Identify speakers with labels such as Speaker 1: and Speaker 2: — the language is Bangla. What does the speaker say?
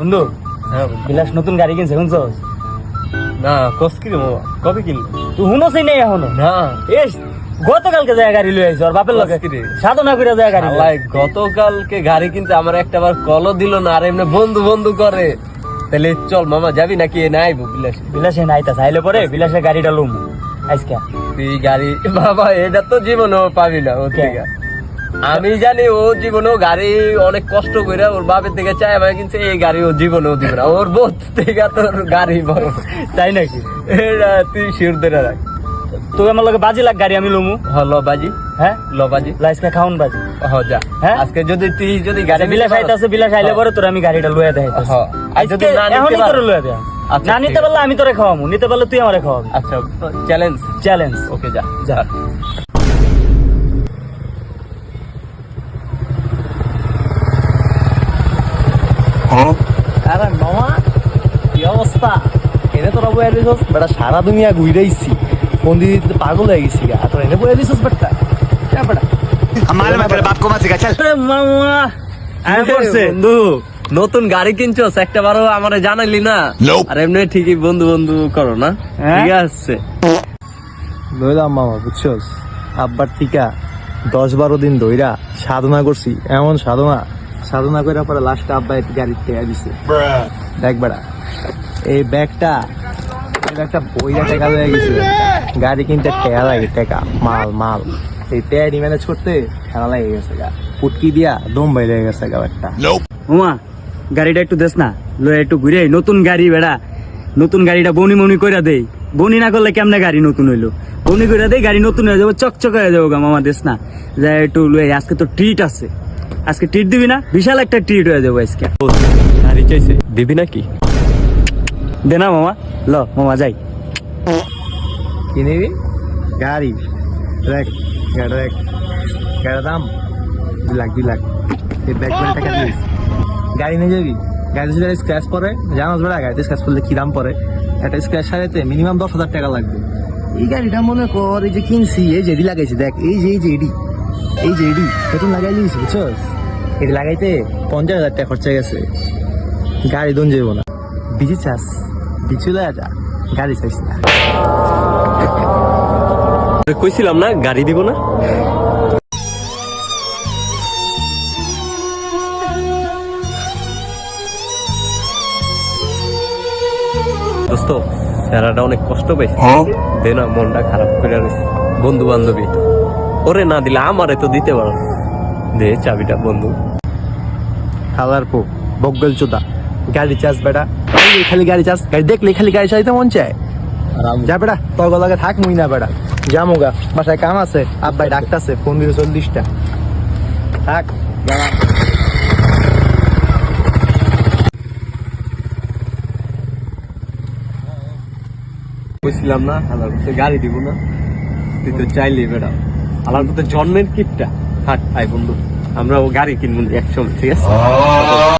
Speaker 1: বন্ধু?
Speaker 2: হ্যাঁ
Speaker 1: বিলাস নতুন গাড়ি কিনছে শুনছো?
Speaker 2: না কস কি কবে কিনলো
Speaker 1: তুই শুনোসই নেই এখনও?
Speaker 2: না।
Speaker 1: এস গতকালকে যায় গাড়ি লই আইছো আর বাপের লগে। সাধনা করে যায় গাড়ি
Speaker 2: আল্লাহ গতকালকে গাড়ি কিনতে আমার একটা বার কলও দিল না আর এমনি বন্ধু বন্ধু করে। তাহলে চল মামা যাবি নাকি? এ নাই বিলাস।
Speaker 1: বিলাসে নাইতা চাইলে পরে বিলাসের গাড়িটা লুম। আজকে।
Speaker 2: তুই গাড়ি বাবা এটা তো জীবনেও পাবি না ও
Speaker 1: কে?
Speaker 2: থেকে আমি জানি ও জীবনেও গাড়ি অনেক কষ্ট করে ওর বাপের থেকে চাই আমার কিন্তু এই গাড়ি ও জীবনেও দিবে না। ওর বোধ থেকে তোর গাড়ি বড়।
Speaker 1: তাই নাকি?
Speaker 2: এটা তুই শিওর ধরে রাখ।
Speaker 1: তুই আমার লগে বাজি লাগ গাড়ি আমি লুমু।
Speaker 2: হ ল বাজি।
Speaker 1: হ্যাঁ?
Speaker 2: ল বাজি।
Speaker 1: লাইসকে খাউন বাজি।
Speaker 2: হ যা।
Speaker 1: হ্যাঁ?
Speaker 2: আজকে যদি তুই যদি গাড়ি
Speaker 1: আচ্ছা বিলাস আইতাছে বিলাস আইলে পরে তোর আমি গাড়িটা দেয়
Speaker 2: হ্যাঁ। যদি
Speaker 1: আজকে
Speaker 2: না নিতে
Speaker 1: এখনই? তোরে লইয়া
Speaker 2: আচ্ছা,
Speaker 1: না নিতে পারলে আমি তোরে খাওয়ামু নিতে পারলে তুই আমারে খাওয়াবি।
Speaker 2: আচ্ছা চ্যালেঞ্জ।
Speaker 1: চ্যালেঞ্জ।
Speaker 2: ওকে যা।
Speaker 1: যা।
Speaker 3: আরে মামা কি অবস্থা এনে তোরা বয়ে বেটা সারা দুনিয়া ঘুরাইছি ফোন পাগল হয়ে গেছি গা। তোরা এনে বয়ে বেটা?
Speaker 2: নতুন গাড়ি কিনছো একটা বারো আমার জানাইলি না? আর এমনি ঠিকই বন্ধু বন্ধু করো না।
Speaker 1: হ্যাঁ?
Speaker 2: ঠিক আছে।
Speaker 3: মামা বুঝছস? আব্বার টিকা দশ বারো দিন ধইরা সাধনা করছি। এমন সাধনা। সাধনা করার পরে লাস্টে আব্বা গাড়ির টেকা দিছে দেখ বেড়া এই ব্যাগটা এই বইরা টেকা গেছিল গাড়ি কিনতে টেকা লাগে টেকা। মাল মাল। এই টেয়া করতে খেলা লাগে গেছে গা। ফুটকি দিয়া দম বাইরে গেছে গা একটা.
Speaker 1: গাড়িটা একটু দেস না। লয়ে একটু ঘুরে নতুন গাড়ি বেড়া। নতুন গাড়িটা বনি মনি কইরা দেই। বনি না করলে কেমনে গাড়ি নতুন হইল? বনি কইরা দেই গাড়ি নতুন হয়ে যাব চকচক হয়ে যাব গা মামা দেস না। যাই একটু লয়ে আজকে তো ট্রিট আছে। আজকে ট্রিট দিবি না? বিশাল একটা ট্রিট হয়ে যাব আজকে।
Speaker 2: গাড়ি চাইছে। দিবি নাকি?
Speaker 1: দে না মামা, ল, মামা যাই।
Speaker 3: কি নিবি? গাড়ি। গাড়ি দেখ গাড়ির দাম? দুই লাখ দুই লাখ। এই ব্যাগ করে টাকা দিস গাড়ি নিয়ে যাবি? গাড়িতে যদি স্ক্র্যাচ পরে, জানাস বেড়া, গাড়িতে স্ক্র্যাচ পড়লে কি দাম পড়ে একটা স্ক্র্যাচ সারাইতে মিনিমাম দশ হাজার টাকা লাগবে। এই গাড়িটা মনে কর, এই যে কিনছি, এই যে এডি লাগাইছি, দেখ, এই যে এই যে এডি, এই যে এডি নতুন লাগাই দিয়েছি, বুঝছস? এডি লাগাইতে পঞ্চাশ হাজার টাকা খরচা গেছে। গাড়ি দন যাব না। বিজি চাস। যা গাড়ি না।
Speaker 2: কইছিলাম না গাড়ি দিব না? দোস্ত স্যারাটা অনেক কষ্ট পাইছে। দে না মনটা খারাপ করে রয়েছে বন্ধু বান্ধবী ওরে না দিলে আমারে তো দিতে পারো। দে চাবিটা বন্ধু।
Speaker 3: হালার পো বগল চোদা। গাড়ি চাস বেটা। খালি গাড়ি চাস গাড়ি দেখলে খালি গাড়ি চাইতে মন চায়? যা বেটা তোর গলাকে থাক মুই না বেটা। জামুগা বাসায় কাম আছে আব্বাই ডাকতাছে ফোন দিলে চল্লিশটা। থাক।
Speaker 2: কইছিলাম না তো গাড়ি দিব না। তুই তো চাইলি বেটা। হালার তো জন্মের কিটটা। থাক আই বন্ধু আমরা ও গাড়ি কিনবো একসময় ঠিক আছে?